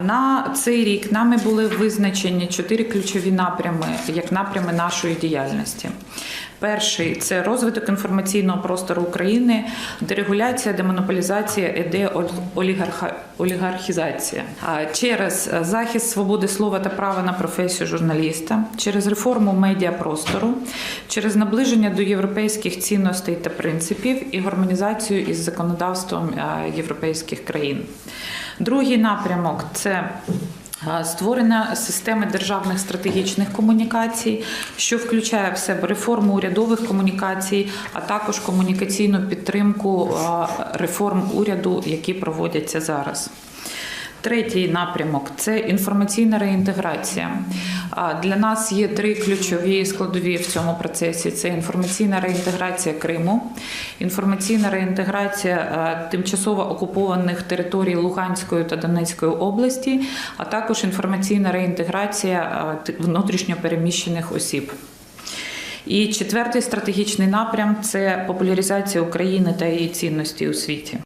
На цей рік нами були визначені чотири ключові напрями як напрями нашої діяльності. Перший це розвиток інформаційного простору України, дерегуляція, демонополізація і деолігархізація. Через захист свободи слова та права на професію журналіста, через реформу медіапростору, через наближення до європейських цінностей та принципів і гармонізацію із законодавством е, європейських країн. Другий напрямок це е, Створення системи державних стратегічних комунікацій, що включає в себе реформу урядових комунікацій, а також комунікаційну підтримку реформ уряду, які проводяться зараз. Третій напрямок це інформаційна реінтеграція. Для нас є три ключові складові в цьому процесі: це інформаційна реінтеграція Криму, інформаційна реінтеграція тимчасово окупованих територій Луганської та Донецької області, а також інформаційна реінтеграція е, т- внутрішньо переміщених осіб. І четвертий стратегічний напрям це популяризація України та її цінності у світі.